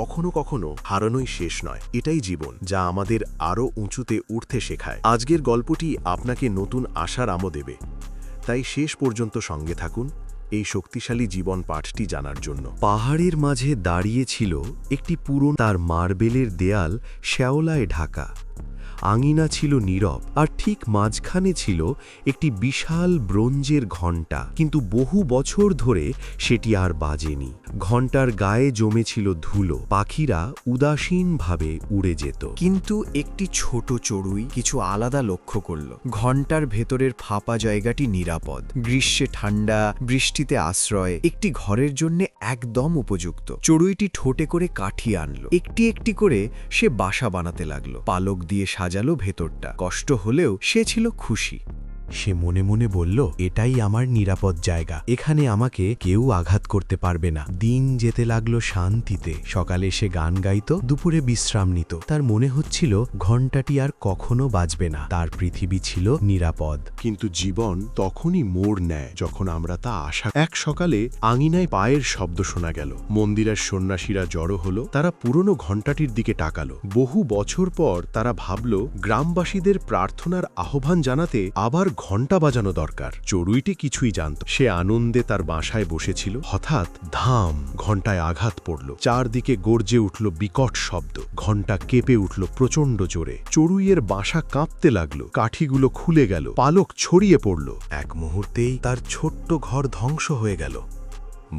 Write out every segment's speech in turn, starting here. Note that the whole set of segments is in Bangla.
কখনো কখনো হারানোই শেষ নয়। এটাই জীবন, যা আমাদের আরও উঁচুতে উঠতে শেখায়। আজকের গল্পটি আপনাকে নতুন আশার আমো দেবে। তাই শেষ পর্যন্ত সঙ্গে থাকুন এই শক্তিশালী জীবন পাঠটি জানার জন্য। পাহাড়ের মাঝে দাঁড়িয়ে ছিল একটি পুরনো তার মার্বেলের দেয়াল শ্যাওলায় ঢাকা। আঙিনা ছিল নীরব, আর ঠিক মাঝখানে ছিল একটি বিশাল ব্রোঞ্জের ঘণ্টা। কিন্তু বহু বছর ধরে সেটি আর বাজেনি। ঘণ্টার গায়ে জমেছিল ধুলো, পাখিরা উদাসীনভাবে উড়ে যেত। কিন্তু একটি ছোট চড়ুই কিছু আলাদা লক্ষ্য করল। ঘণ্টার ভেতরের ফাঁপা জায়গাটি নিরাপদ। গ্রীষ্মে ঠান্ডা, বৃষ্টিতে আশ্রয়, একটি ঘরের জন্য একদম উপযুক্ত। চড়ুইটি ঠোঁটে করে কাঠি আনলো। একটি একটি করে সে বাসা বানাতে লাগল। পালক দিয়ে সাজালো ভেতরটা। কষ্ট হলেও সে ছিল খুশি। সে মনে মনে বলল, এটাই আমার নিরাপদ জায়গা। এখানে আমাকে কেউ আঘাত করতে পারবে না। দিন যেতে লাগল শান্তিতে। সকালে সে গান গাইত, দুপুরে বিশ্রাম নিত। তার মনে হচ্ছিল, ঘণ্টাটি আর কখনো বাজবে না। তার পৃথিবী ছিল নিরাপদ। কিন্তু জীবন তখনই মোড় নেয়, যখন আমরা তা আশা এক সকালে আঙিনায় পায়ের শব্দ শোনা গেল। মন্দিরের সন্ন্যাসীরা জড়ো হলো, তারা পুরনো ঘণ্টাটির দিকে টাকালো বহু বছর পর তারা ভাবল, গ্রামবাসীদের প্রার্থনার আহ্বান জানাতে আবার ঘণ্টা বাজানো দরকার। চড়ুইটি কিছুই জানত। সে আনন্দে তার বাসায় বসেছিল। হঠাৎ ধাম ঘন্টায় আঘাত পড়ল। চারদিকে গর্জে উঠল বিকট শব্দ। ঘণ্টা কেঁপে উঠল প্রচণ্ড জোরে। চড়ুইয়ের বাসা কাঁপতে লাগল। কাঠিগুলো খুলে গেল। পালক ছড়িয়ে পড়ল। এক মুহূর্তেই তার ছোট্ট ঘর ধ্বংস হয়ে গেল।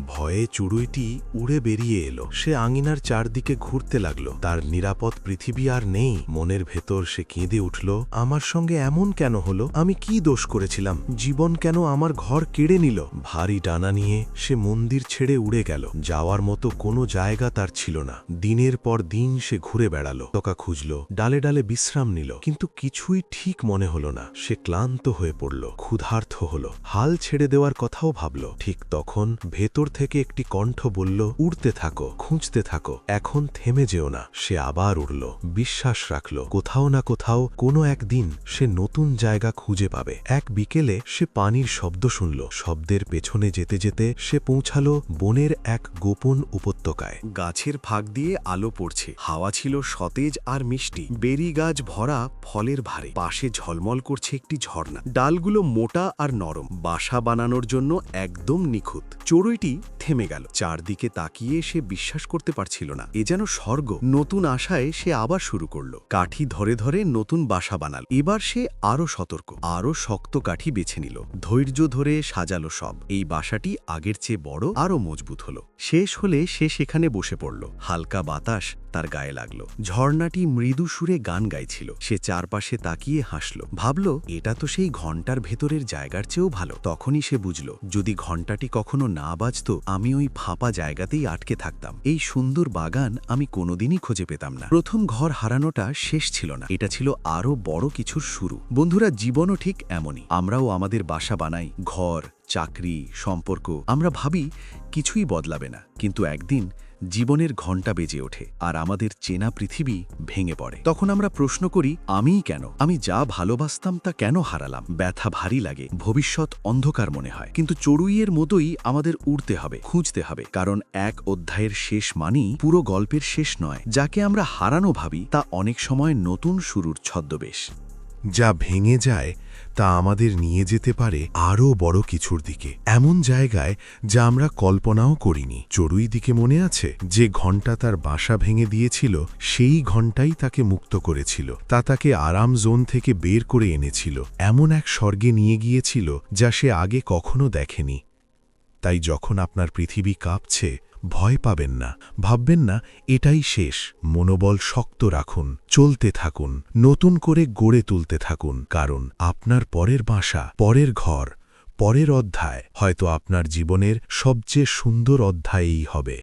ভয়ে চুড়ুইটি উড়ে বেরিয়ে এলো। সে আঙিনার চারদিকে ঘুরতে লাগল। তার নিরাপদ পৃথিবী আর নেই। মনের ভেতর সে কেঁদে উঠল, আমার সঙ্গে এমন কেন হলো? আমি কি দোষ করেছিলাম? জীবন কেন আমার ঘর কেড়ে নিল? ভারী ডানা নিয়ে সে মন্দির ছেড়ে উড়ে গেল। যাওয়ার মতো কোনো জায়গা তার ছিল না। দিনের পর দিন সে ঘুরে বেড়ালো। তোকা খুঁজল, ডালে ডালে বিশ্রাম নিল। কিন্তু কিছুই ঠিক মনে হলো না। সে ক্লান্ত হয়ে পড়ল ক্ষুধার্থ হল। হাল ছেড়ে দেওয়ার কথাও ভাবল। ঠিক তখন ভেতর থেকে একটি কণ্ঠ বলল, উড়তে থাকো, খুঁজতে থাকো, এখন থেমে যেও না। সে আবার উড়ল, বিশ্বাস রাখল, কোথাও না কোথাও কোনো একদিন সে নতুন জায়গা খুঁজে পাবে। এক বিকেলে সে পানির শব্দ শুনল, শব্দের পেছনে যেতে যেতে সে পৌঁছালো বনের এক গোপন উপত্যকায়। গাছের ফাঁক দিয়ে আলো পড়ছে, হাওয়া ছিল সতেজ আর মিষ্টি। বেরি গাছ ভরা ফলের ভারে পাশে ঝলমল করছে একটি ঝর্ণা। ডালগুলো মোটা আর নরম, বাসা বানানোর জন্য একদম নিখুঁত। চড়ুইটি Jadi, থেমে গেল। চারদিকে তাকিয়ে সে বিশ্বাস করতে পারছিল না। এ যেন স্বর্গ। নতুন আশায় সে আবার শুরু করল। কাঠি ধরে ধরে নতুন বাসা বানাল। এবার সে আরও সতর্ক আরও শক্ত কাঠি বেছে নিল। ধৈর্য ধরে সাজালো সব। এই বাসাটি আগের চেয়ে বড় আরও মজবুত হলো। শেষ হলে সে সেখানে বসে পড়ল। হালকা বাতাস তার গায়ে লাগল। ঝর্ণাটি মৃদু সুরে গান গাইছিল। সে চারপাশে তাকিয়ে হাসল। ভাবল, এটা তো সেই ঘণ্টার ভেতরের জায়গার চেয়েও ভালো। তখনই সে বুঝল, যদি ঘন্টাটি কখনো না বাজত আমি ওই ফাঁপা জায়গাতেই আটকে থাকতাম। এই সুন্দর বাগান আমি কোনোদিনই খুঁজে পেতাম না। প্রথম ঘর হারানোটা শেষ ছিল না। এটা ছিল আরও বড় কিছুর শুরু। বন্ধুরা, জীবনও ঠিক এমনই। আমরাও আমাদের বাসা বানাই, ঘর, চাকরি, সম্পর্ক। আমরা ভাবি কিছুই বদলাবে না। কিন্তু একদিন জীবনের ঘণ্টা বেজে ওঠে আর আমাদের চেনা পৃথিবী ভেঙে পড়ে। তখন আমরা প্রশ্ন করি, আমিই কেন? আমি যা ভালোবাসতাম তা কেন হারালাম? ব্যথা ভারী লাগে, ভবিষ্যৎ অন্ধকার মনে হয়। কিন্তু চড়ুইয়ের মতোই আমাদের উড়তে হবে, খুঁজতে হবে। কারণ এক অধ্যায়ের শেষ মানেই পুরো গল্পের শেষ নয়। যাকে আমরা হারানো ভাবি, তা অনেক সময় নতুন শুরুর ছদ্মবেশ। যা ভেঙে যায় তা আমাদের নিয়ে যেতে পারে আরও বড় কিছুর দিকে। এমন জায়গায় যা আমরা কল্পনাও করিনি। চড়ুই দিকে মনে আছে? যে ঘণ্টা তার বাসা ভেঙে দিয়েছিল, সেই ঘণ্টাই তাকে মুক্ত করেছিল। তা তাকে আরাম জোন থেকে বের করে এনেছিল। এমন এক স্বর্গে নিয়ে গিয়েছিল যা সে আগে কখনো দেখেনি। তাই যখন আপনার পৃথিবী কাঁপছে ভয় পাবেন না। ভাববেন না, এটাই শেষ। মনোবল শক্ত রাখুন, চলতে থাকুন, নতুন করে গড়ে তুলতে থাকুন। কারণ আপনার পরের বাসা, পরের ঘর, পরের অধ্যায়, হয়তো আপনার জীবনের সবচেয়ে সুন্দর অধ্যায়েই হবে।